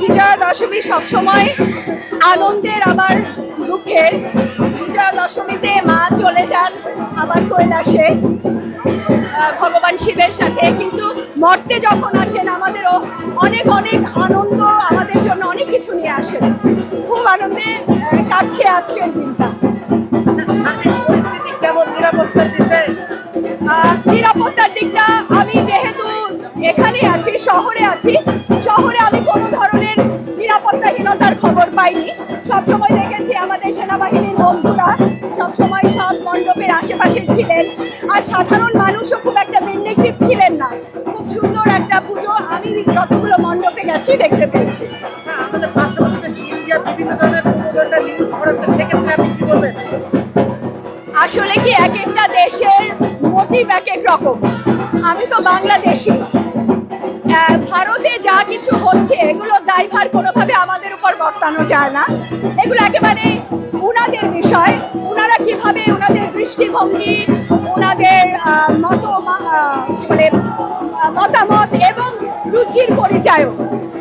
বিজয়া দশমী সবসময় আনন্দের আবার দুঃখের। বিজয়া দশমীতে মা চলে যান আবার কৈলাসে। ভগবান শিবের সাথে। কিন্তু মর্তে যখন আসেন আমাদেরও অনেক অনেক আনন্দ আমাদের জন্য অনেক কিছু নিয়ে আসেন। খুব আনন্দে কাটছে আজকের দিনটা। নিরাপত্তার দিকটা আমি এখানে আছি শহরে আছি। শহরে আমি কোনো ধরনের নিরাপত্তাহীনতার খবর পাইনি। সবসময় দেখেছি আমাদের সেনাবাহিনীর বন্ধুরা সবসময় সব মণ্ডপের আশেপাশে ছিলেন। আর সাধারণ মানুষও খুব একটা ভিন্ডিকটিভ ছিলেন না। খুব সুন্দর একটা পুজো আমি যতগুলো মণ্ডপে গেছি দেখতে পেয়েছি। আচ্ছা, আমাদের পার্শ্ববর্তী দেশ ইন্ডিয়া বিভিন্ন ধরনের নিউজ ছড়াচ্ছে সেক্ষেত্রে আপনি কি বলবেন? আসলে কি এক একটা দেশের মোটিভ এক এক রকম। আমি তো বাংলাদেশি। ভারতে যা কিছু হচ্ছে এগুলো দায়ভার কোনোভাবে আমাদের উপর বর্তানো যায় না। এগুলো একেবারে উনাদের বিষয়। ওনারা কীভাবে ওনাদের দৃষ্টিভঙ্গি ওনাদের মত মা- আহ, কি বলে মতামত এবং রুচির পরিচয়ক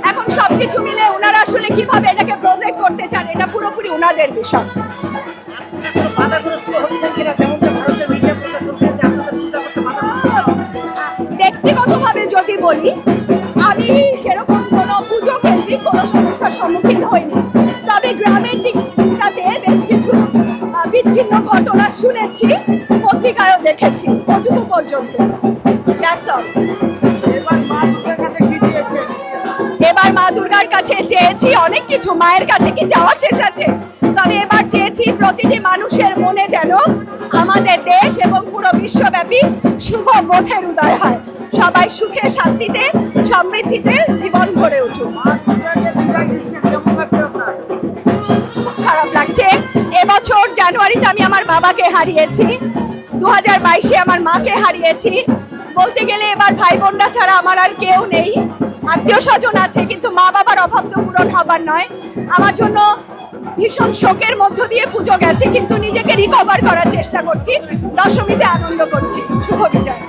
এখন সব কিছু মিলে ওনারা আসলে কীভাবে এটাকে প্রজেক্ট করতে চান এটা পুরোপুরি ওনাদের বিষয়। বলি আমি সেরকম কোনো পুজো কেন্দ্রিক কোনো সমস্যার সম্মুখীন হইনি। তবে গ্রামের দিকটাতে বেশ কিছু বিচ্ছিন্ন ঘটনা শুনেছি পত্রিকায়ও দেখেছি ওটুকু পর্যন্ত। That's all. এবার মা দুর্গার কাছে এবার মা দুর্গার কাছে চেয়েছি অনেক কিছু মায়ের কাছে কি যাওয়া শেষ আছে? তবে এবার চেয়েছি প্রতিটি মানুষের মনে যেন আমাদের দেশ এবং পুরো বিশ্বব্যাপী শুভ বোধের উদয় হয়। সবাই সুখে শান্তিতে, সমৃদ্ধিতে জীবন ভরে উঠুক। খুব খারাপ লাগছে। এবছর জানুয়ারিতে আমি আমার বাবাকে হারিয়েছি। দু হাজার বাইশে আমার মাকে হারিয়েছি। বলতে গেলে এবার ভাই বোনরা ছাড়া আমার আর কেউ নেই। আত্মীয় স্বজন আছে, কিন্তু মা বাবার অভাব তো পূরণ হবার নয়। আমার জন্য ভীষণ শোকের মধ্য দিয়ে পুজো গেছে, কিন্তু নিজেকে রিকভার করার চেষ্টা করছি। দশমীতে আনন্দ করছি। শুভ বিজয়।